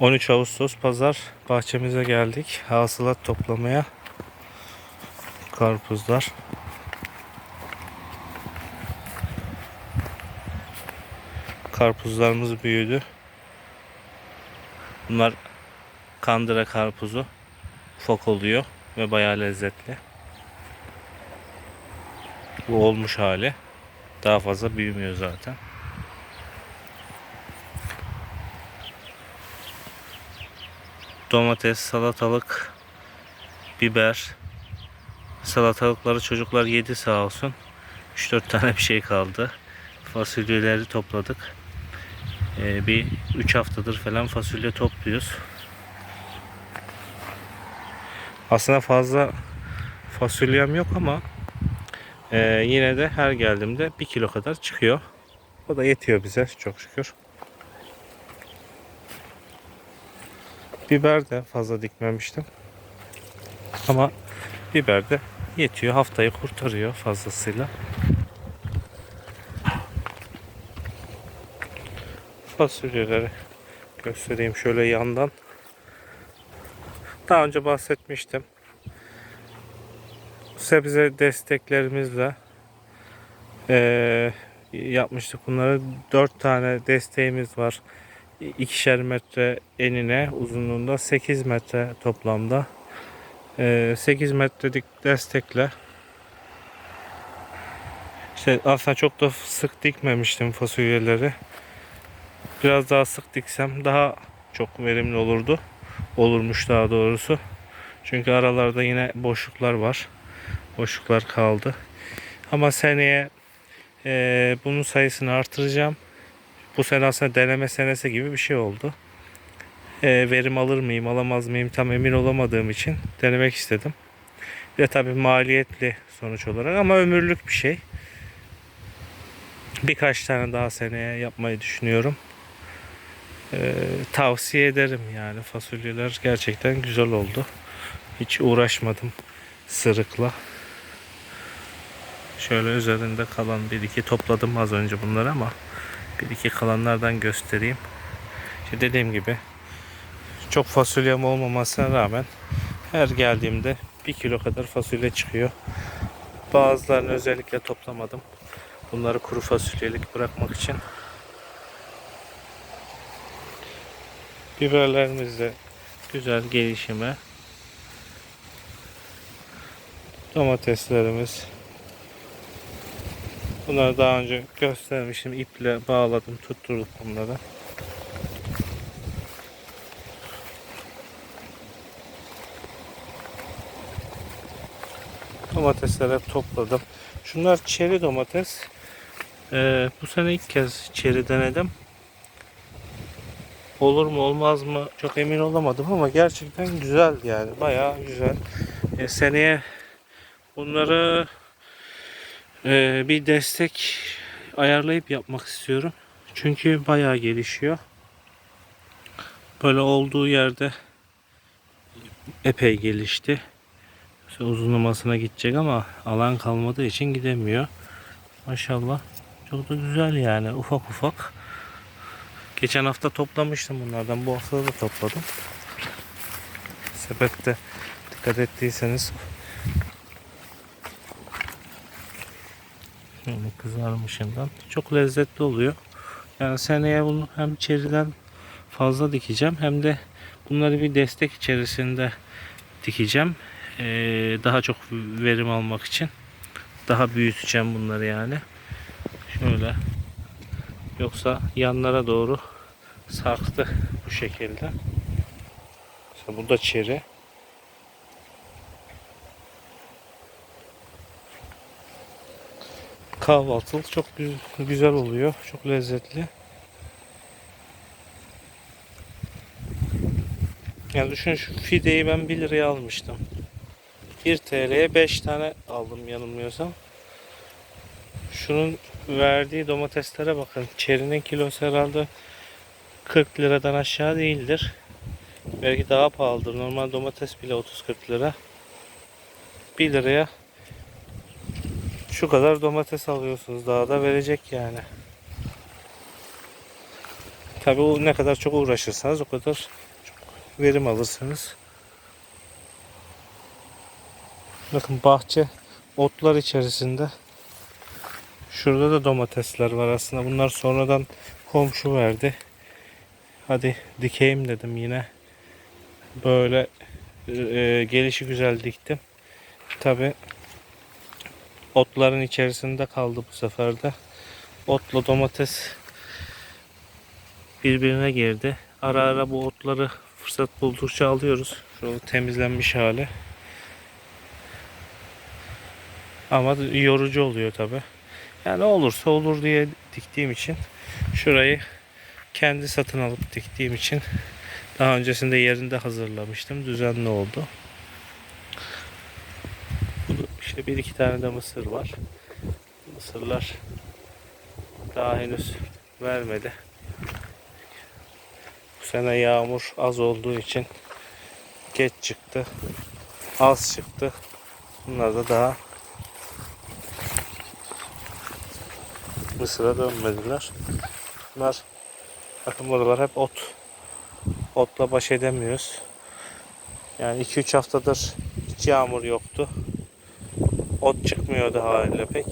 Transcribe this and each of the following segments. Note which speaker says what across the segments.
Speaker 1: 13 Ağustos pazar bahçemize geldik. Hasılat toplamaya. Karpuzlar. Karpuzlarımız büyüdü. Bunlar kandıra karpuzu. Ufak oluyor ve bayağı lezzetli. Bu olmuş hali. Daha fazla büyümüyor zaten. Domates, salatalık, biber. Salatalıkları çocuklar yedi sağ olsun. 3-4 tane bir şey kaldı. Fasulyeleri topladık. Ee, bir 3 haftadır falan fasulye topluyoruz. Aslında fazla fasulyem yok ama ee, yine de her geldiğimde 1 kilo kadar çıkıyor. O da yetiyor bize çok şükür. Biber de fazla dikmemiştim. Ama biber de yetiyor. Haftayı kurtarıyor fazlasıyla. Fasulyeleri göstereyim şöyle yandan. Daha önce bahsetmiştim. Sebze desteklerimizle eee, yapmıştık bunları. 4 tane desteğimiz var. İkişer metre enine uzunluğunda 8 metre toplamda. Eee, 8 metrelik destekle işte aslında çok da sık dikmemiştim fasulyeleri. Biraz daha sık diksem daha çok verimli olurdu. Olurmuş daha doğrusu. Çünkü aralarda yine boşluklar var. Boşluklar kaldı. Ama seneye eee, bunun sayısını artıracağım. Bu sene aslında deneme senesi gibi bir şey oldu. Eee, verim alır mıyım alamaz mıyım tam emin olamadığım için denemek istedim. Bir de tabii maliyetli sonuç olarak ama ömürlük bir şey. Birkaç tane daha seneye yapmayı düşünüyorum. Eee, tavsiye ederim yani fasulyeler gerçekten güzel oldu. Hiç uğraşmadım sırıkla. Şöyle üzerinde kalan bir iki topladım az önce bunları ama bir iki kalanlardan göstereyim. İşte dediğim gibi çok fasulyem olmamasına rağmen her geldiğimde bir kilo kadar fasulye çıkıyor. Bazılarını özellikle toplamadım. Bunları kuru fasulyelik bırakmak için. Biberlerimiz de güzel gelişime. Domateslerimiz. Bunları daha önce göstermiştim. İple bağladım, tutturduk bunları. Domatesleri topladım. Şunlar çeri domates. Ee, bu sene ilk kez çeri denedim. Olur mu olmaz mı çok emin olamadım ama gerçekten güzel yani bayağı güzel. Ee, seneye bunları e, bir destek ayarlayıp yapmak istiyorum. Çünkü bayağı gelişiyor. Böyle olduğu yerde epey gelişti. İşte uzunlamasına gidecek ama alan kalmadığı için gidemiyor. Maşallah. Çok da güzel yani ufak ufak. Geçen hafta toplamıştım bunlardan. Bu hafta da topladım. Sepette dikkat ettiyseniz şöyle kızarmışından çok lezzetli oluyor. Yani seneye bunu hem çeriden fazla dikeceğim hem de bunları bir destek içerisinde dikeceğim. Ee, daha çok verim almak için daha büyüteceğim bunları yani. Şöyle Yoksa yanlara doğru sarktı bu şekilde. Mesela bu da çeri. Kahvaltılık çok gü- güzel oluyor. Çok lezzetli. Yani düşün şu fideyi ben 1 liraya almıştım. 1 TL'ye 5 tane aldım yanılmıyorsam. Şunun verdiği domateslere bakın. Çerinin kilosu herhalde 40 liradan aşağı değildir. Belki daha pahalıdır. Normal domates bile 30-40 lira. 1 liraya şu kadar domates alıyorsunuz. Daha da verecek yani. Tabii o ne kadar çok uğraşırsanız o kadar çok verim alırsınız. Bakın bahçe otlar içerisinde. Şurada da domatesler var aslında. Bunlar sonradan komşu verdi. Hadi dikeyim dedim yine. Böyle e, gelişi güzel diktim. Tabi otların içerisinde kaldı bu sefer de. Otla domates birbirine girdi. Ara ara bu otları fırsat buldukça alıyoruz. Şöyle temizlenmiş hali. Ama yorucu oluyor tabi. Yani olursa olur diye diktiğim için şurayı kendi satın alıp diktiğim için daha öncesinde yerinde hazırlamıştım. Düzenli oldu. İşte bir iki tane de mısır var. Mısırlar daha henüz vermedi. Bu sene yağmur az olduğu için geç çıktı. Az çıktı. Bunlar da daha Mısır'a dönmediler. Bunlar bakın buralar hep ot. Otla baş edemiyoruz. Yani 2-3 haftadır hiç yağmur yoktu. Ot çıkmıyordu haliyle pek.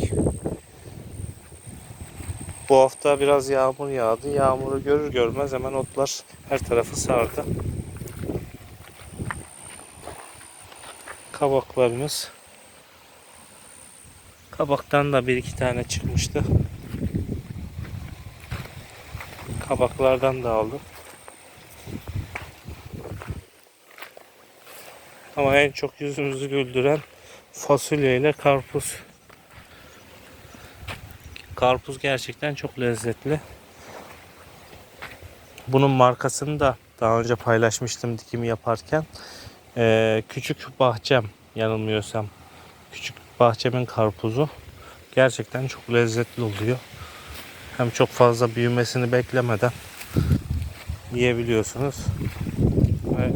Speaker 1: Bu hafta biraz yağmur yağdı. Yağmuru görür görmez hemen otlar her tarafı sardı. Kabaklarımız. Kabaktan da bir iki tane çıkmıştı. Kabaklardan da aldım. Ama en çok yüzümüzü güldüren fasulye ile karpuz. Karpuz gerçekten çok lezzetli. Bunun markasını da daha önce paylaşmıştım dikimi yaparken. Ee, küçük bahçem yanılmıyorsam. Küçük bahçemin karpuzu gerçekten çok lezzetli oluyor. Hem çok fazla büyümesini beklemeden yiyebiliyorsunuz. Ve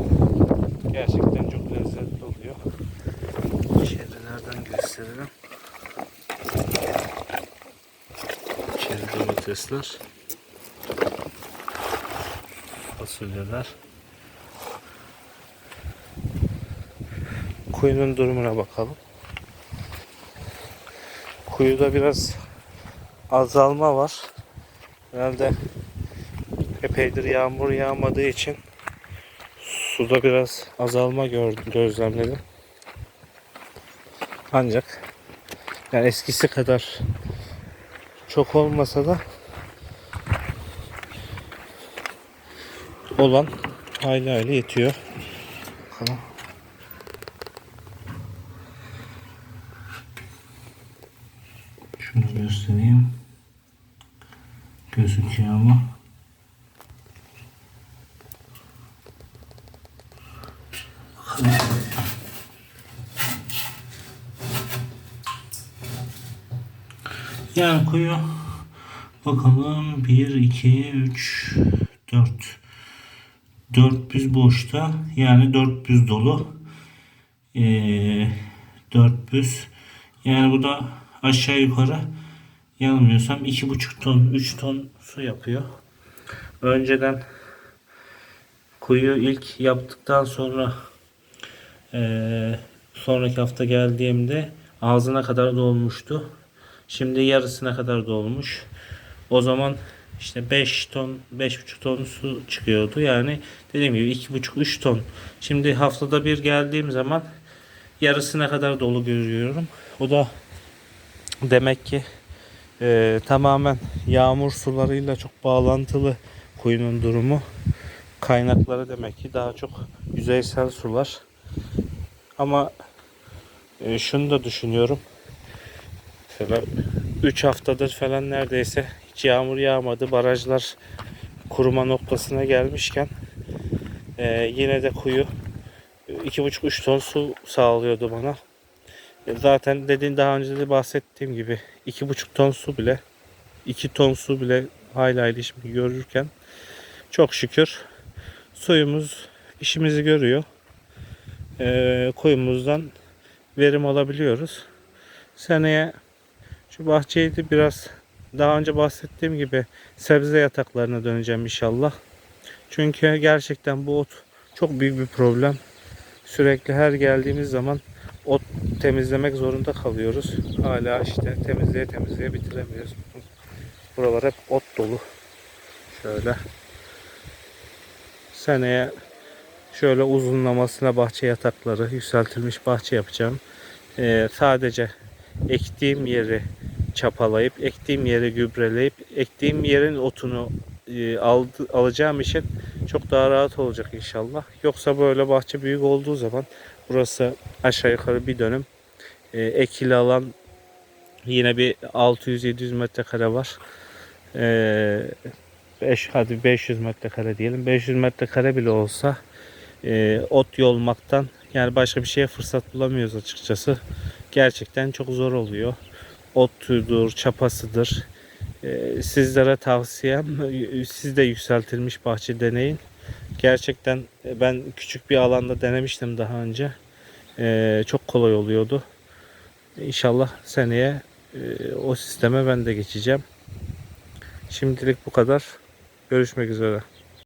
Speaker 1: gerçekten çok lezzetli oluyor. İçerilerden gösterelim. İçeri domatesler. Fasulyeler. Kuyunun durumuna bakalım. Kuyuda biraz azalma var. Herhalde epeydir yağmur yağmadığı için suda biraz azalma gördüm, gözlemledim. Ancak yani eskisi kadar çok olmasa da olan hayli hayli yetiyor. Bakalım. Şunu göstereyim. Gözüküyor ama. Yani kuyu bakalım 1 2 3 4 400 boşta yani 400 dolu ee, 400 yani bu da aşağı yukarı yanılmıyorsam 2,5 ton 3 ton su yapıyor. Önceden kuyu ilk yaptıktan sonra eee, sonraki hafta geldiğimde ağzına kadar dolmuştu. Şimdi yarısına kadar dolmuş. O zaman işte 5 ton, 5,5 ton su çıkıyordu. Yani dediğim gibi 2,5-3 ton. Şimdi haftada bir geldiğim zaman yarısına kadar dolu görüyorum. O da demek ki e, tamamen yağmur sularıyla çok bağlantılı kuyunun durumu. Kaynakları demek ki daha çok yüzeysel sular. Ama e, şunu da düşünüyorum. Mesela 3 haftadır falan neredeyse hiç yağmur yağmadı. Barajlar kuruma noktasına gelmişken e, yine de kuyu 2,5-3 ton su sağlıyordu bana. E, Zaten dediğin daha önce de bahsettiğim gibi 2,5 ton su bile 2 ton su bile hayli şimdi görürken çok şükür suyumuz işimizi görüyor. Ee, kuyumuzdan verim alabiliyoruz. Seneye şu bahçeyi de biraz daha önce bahsettiğim gibi sebze yataklarına döneceğim inşallah. Çünkü gerçekten bu ot çok büyük bir problem. Sürekli her geldiğimiz zaman ot temizlemek zorunda kalıyoruz. Hala işte temizleye temizleye bitiremiyoruz. Buralar hep ot dolu. Şöyle. Seneye şöyle uzunlamasına bahçe yatakları, yükseltilmiş bahçe yapacağım. Ee, sadece ektiğim yeri çapalayıp, ektiğim yeri gübreleyip, ektiğim yerin otunu e, aldı, alacağım için çok daha rahat olacak inşallah. Yoksa böyle bahçe büyük olduğu zaman burası aşağı yukarı bir dönüm e, ekili alan yine bir 600-700 metrekare var. E, 5 hadi 500 metrekare diyelim. 500 metrekare bile olsa e, ot yolmaktan yani başka bir şeye fırsat bulamıyoruz açıkçası. Gerçekten çok zor oluyor. Otudur, çapasıdır. E, sizlere tavsiyem siz de yükseltilmiş bahçe deneyin. Gerçekten e, ben küçük bir alanda denemiştim daha önce. E, çok kolay oluyordu. İnşallah seneye e, o sisteme ben de geçeceğim. Şimdilik bu kadar. Görüşmek üzere.